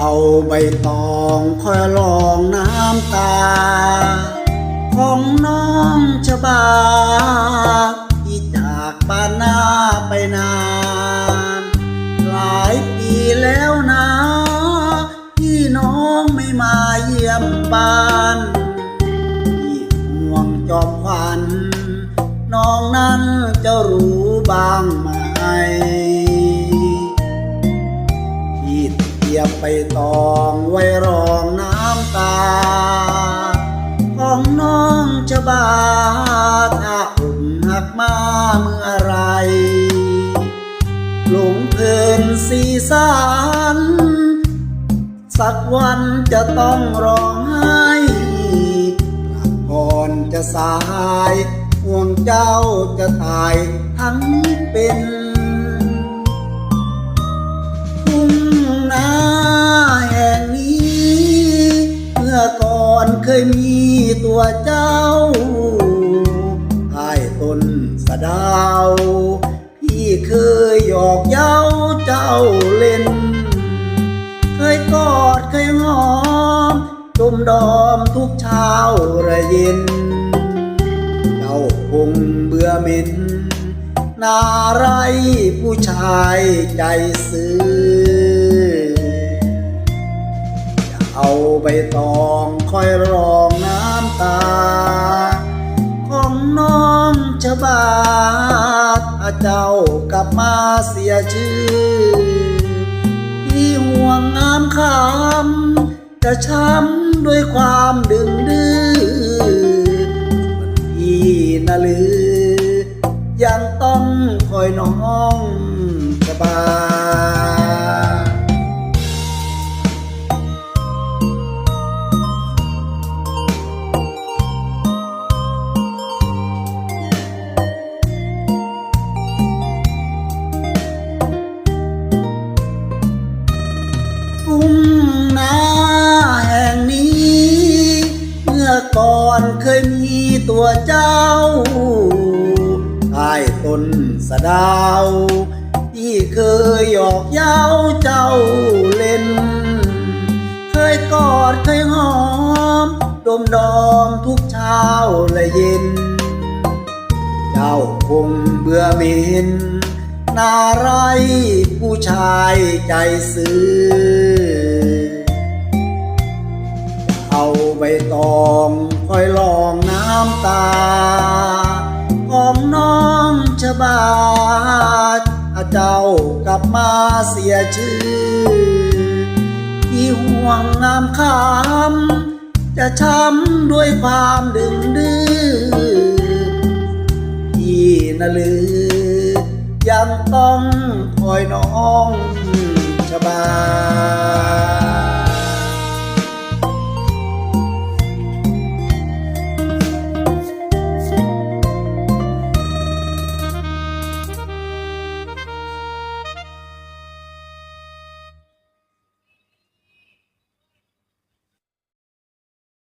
เอาใบตองคอยลองน้ำตา ของน้องชบาที่จากบ้านนาไปนาน หลายปีแล้วนะที่น้องไม่มาเยี่ยมบ้านที่ห่วงจอมขวัญน้องนั้นจะรู้บ้างไหม ตองไว้รองน้ำตา ของน้องชบาถ้าอุ่มหักมาเมื่อไร หลงเพลินสีสานสักวันจะต้องร้องไห้หลับก่อนจะสายห่วงเจ้าจะตายทั้งเป็น ยมีตัวเจ้าใต้ต้นสะดาว พี่เคยหยอกเย้าเจ้าเล่น เคยกอดเคยหอมจุมดอมทุกเช้าระเย็น เจ้าคงเบื่อเหม็นนาไรผู้ชายใจซื้อจะเอาใบตองคอยรอ บาทเจ้ากลับมาเสียชื่อที่ห่วงงามคำจะช้ำด้วยความดึงดื้อพี่นะลือ ยังต้องคอยน้องสบาย นาแห่งนี้ เมื่อก่อนเคยมีตัวเจ้าใต้ต้นสะดาว ที่เคยหยอกเย้าเจ้าเล่น เคยกอดเคยหอม ดมดอมทุกเช้าและเย็น เจ้าคงเบื่อเหม็นนาไรผู้ชายใจซื้อ เอาใบตองคอยลองน้ำตาของน้องชบาถ้าเจ้ากลับมาเสียชื่อ ที่ห่วงงามคำจะช้ำด้วยความดึงดื้อพี่นะลือ ยังต้องคอยน้องชบา